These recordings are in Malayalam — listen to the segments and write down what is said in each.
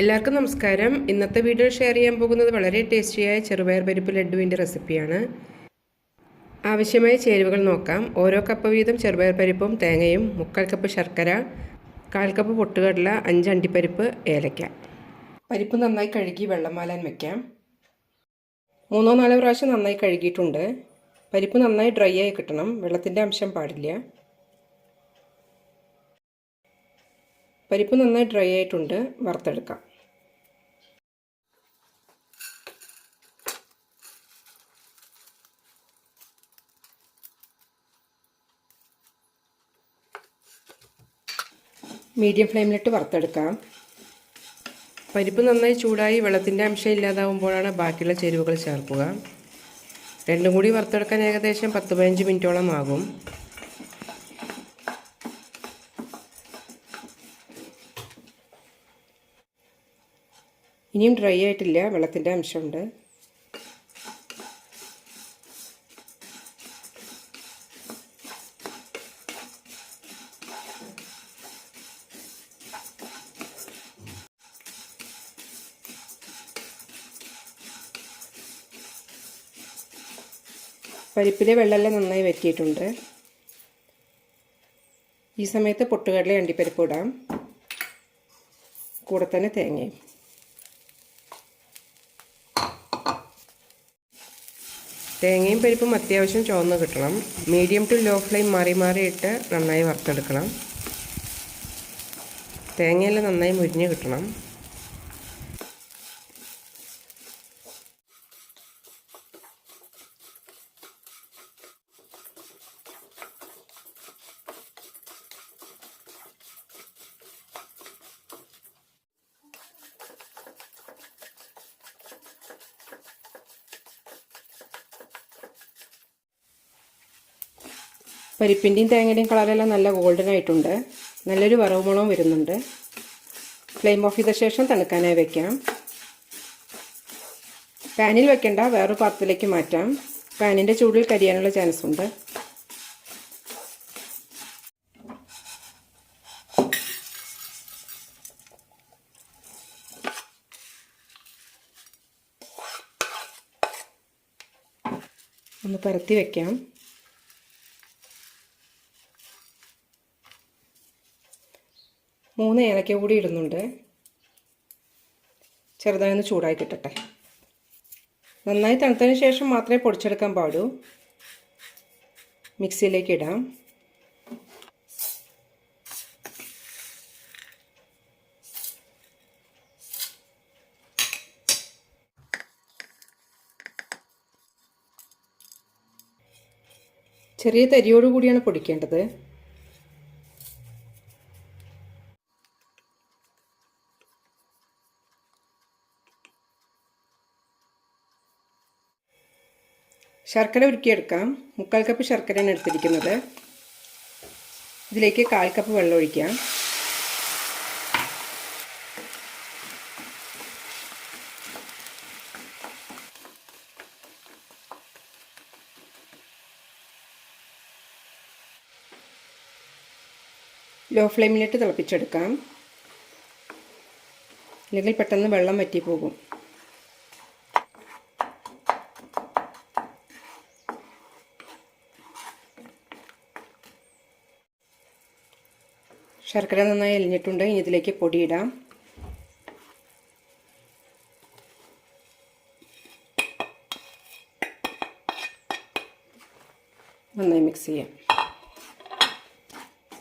എല്ലാവർക്കും നമസ്കാരം. ഇന്നത്തെ വീഡിയോ ഷെയർ ചെയ്യാൻ പോകുന്നത് വളരെ ടേസ്റ്റിയായ ചെറുപയർ പരിപ്പ് ലഡുവിന്റെ റെസിപ്പിയാണ്. ആവശ്യമായ ചേരുവകൾ നോക്കാം. ഓരോ കപ്പ് വീതം ചെറുപയർ പരിപ്പും തേങ്ങയും മുക്കാൽ കപ്പ് ശർക്കര കാൽ കപ്പ് പൊട്ടുകടല അഞ്ച് അണ്ടിപ്പരിപ്പ് ഏലയ്ക്ക പരിപ്പ് നന്നായി കഴുകി വെള്ളം വയ്ക്കാം മൂന്നോ നാലോ പ്രാവശ്യം നന്നായി കഴുകിയിട്ടുണ്ട്. പരിപ്പ് നന്നായി ഡ്രൈ ആയി കിട്ടണം. വെള്ളത്തിന്റെ അംശം പാടില്ല. പരിപ്പ് നന്നായി ഡ്രൈ ആയിട്ടുണ്ട്. വറുത്തെടുക്കാം. മീഡിയം ഫ്ലെയിമിലിട്ട് വറുത്തെടുക്കാം. പരിപ്പ് നന്നായി ചൂടായി വെള്ളത്തിന്റെ അംശം ഇല്ലാതാവുമ്പോഴാണ് ബാക്കിയുള്ള ചേരുവകൾ ചേർക്കുക. രണ്ടും കൂടി വറുത്തെടുക്കാൻ ഏകദേശം പത്ത് പതിനഞ്ച് മിനിറ്റോളം ആകും. ഇനിയും ഡ്രൈ ആയിട്ടില്ല വെള്ളത്തിന്റെ അംശമുണ്ട്. പരിപ്പിലെ വെള്ളമെല്ലാം നന്നായി വറ്റിയിട്ടുണ്ട്. ഈ സമയത്ത് പൊട്ടുകടല അണ്ടിപ്പരിപ്പ് ഇടാം. കൂടെ തന്നെ തേങ്ങയും. തേങ്ങയും പരിപ്പും അത്യാവശ്യം ചുവന്ന് കിട്ടണം. മീഡിയം ടു ലോ ഫ്ലെയിം മാറി മാറി ഇട്ട് നന്നായി വറുത്തെടുക്കണം. തേങ്ങയെല്ലാം നന്നായി മുരിഞ്ഞ് കിട്ടണം. പരിപ്പിന്റെയും തേങ്ങയുടെയും കളറെല്ലാം നല്ല ഗോൾഡൻ ആയിട്ടുണ്ട്. നല്ലൊരു വറവ് മണവും വരുന്നുണ്ട്. ഫ്ലെയിം ഓഫ് ചെയ്ത ശേഷം തണുക്കാനായി വെക്കാം. പാനിൽ വെക്കേണ്ട വേറൊരു പാത്രത്തിലേക്ക് മാറ്റാം. പാനിന്റെ ചൂടിൽ കരിയാനുള്ള ചാൻസ് ഉണ്ട്. ഒന്ന് പരത്തി വെക്കാം. മൂന്ന് ഏലക്ക കൂടി ഇടുന്നുണ്ട്. ചെറുതായി ഒന്ന് ചൂടായി കിട്ടട്ടെ നന്നായി തണുത്തതിന് ശേഷം മാത്രമേ പൊടിച്ചെടുക്കാൻ പാടൂ. മിക്സിയിലേക്ക് ഇടാം. ചെറിയ തരിയോടുകൂടിയാണ് പൊടിക്കേണ്ടത്. ശർക്കര ഉരുക്കിയെടുക്കാം. മുക്കാൽ കപ്പ് ശർക്കരയാണ് എടുത്തിരിക്കുന്നത്. ഇതിലേക്ക് കാൽ കപ്പ് വെള്ളം ഒഴിക്കാം. ലോ ഫ്ലെയിമിലിട്ട് തിളപ്പിച്ചെടുക്കാം. അല്ലെങ്കിൽ പെട്ടെന്ന് വെള്ളം വറ്റി പോകും ശർക്കര നന്നായി അലിഞ്ഞിട്ടുണ്ട് ഇനി ഇതിലേക്ക് പൊടിയിടാം. നന്നായി മിക്സ് ചെയ്യാം.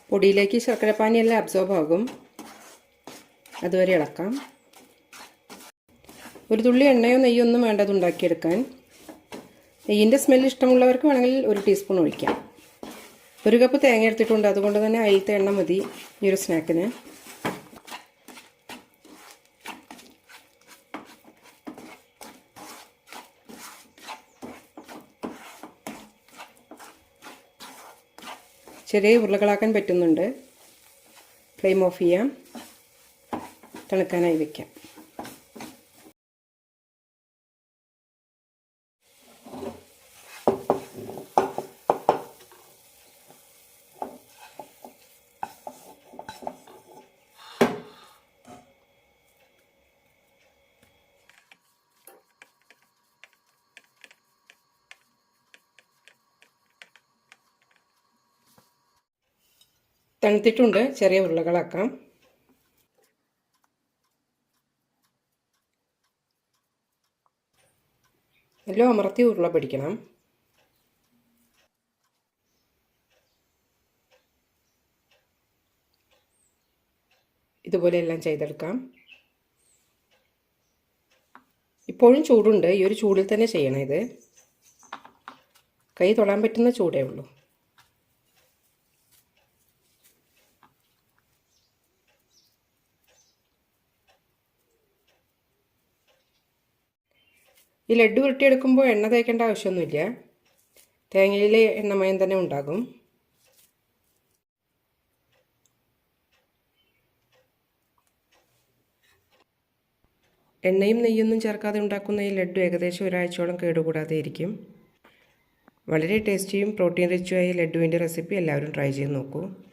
പൊടിയിലേക്ക് ശർക്കരപ്പാനിയെല്ലാം അബ്സോർബ് ആകും. അതുവരെ ഇളക്കാം. ഒരു തുള്ളി എണ്ണയോ നെയ്യോ ഒന്നും വേണ്ടത് ഉണ്ടാക്കിയെടുക്കാൻ. നെയ്യിന്റെ സ്മെല്ല് ഇഷ്ടമുള്ളവർക്ക് വേണമെങ്കിൽ ഒരു ടീസ്പൂൺ ഒഴിക്കാം. ഒരു കപ്പ് തേങ്ങ എടുത്തിട്ടുണ്ട്. അതുകൊണ്ട് തന്നെ അതിലത്തെ എണ്ണ മതി. ഈ ഒരു സ്നാക്കിന് ചെറിയ ഉരുളകളാക്കാൻ പറ്റുന്നുണ്ട്. ഫ്ലെയിം ഓഫ് ചെയ്യാം. തണുക്കാനായി വയ്ക്കാം തണുത്തിട്ടുണ്ട്. ചെറിയ ഉരുളകളാക്കാം. എല്ലാം അമർത്തി ഉരുള പിടിക്കണം. ഇതുപോലെ എല്ലാം ചെയ്തെടുക്കാം. ഇപ്പോഴും ചൂടുണ്ട്. ഈ ഒരു ചൂടിൽ തന്നെ ചെയ്യണം ഇത്. കൈ തൊടാൻ പറ്റുന്ന ചൂടേ ഉള്ളൂ. ഈ ലഡ്ഡു ഉരുട്ടിയെടുക്കുമ്പോൾ എണ്ണ തേക്കേണ്ട ആവശ്യമൊന്നുമില്ല. തേങ്ങയിൽ എണ്ണമയം തന്നെ ഉണ്ടാകും. എണ്ണയും നെയ്യൊന്നും ചേർക്കാതെ ഉണ്ടാക്കുന്ന ഈ ലഡ്ഡു ഏകദേശം ഒരാഴ്ചയോളം കേടുകൂടാതെ ഇരിക്കും. വളരെ ടേസ്റ്റിയും പ്രോട്ടീൻ റിച്ചുമായ ലഡ്ഡുവിന്റെ റെസിപ്പി എല്ലാവരും ട്രൈ ചെയ്ത് നോക്കൂ.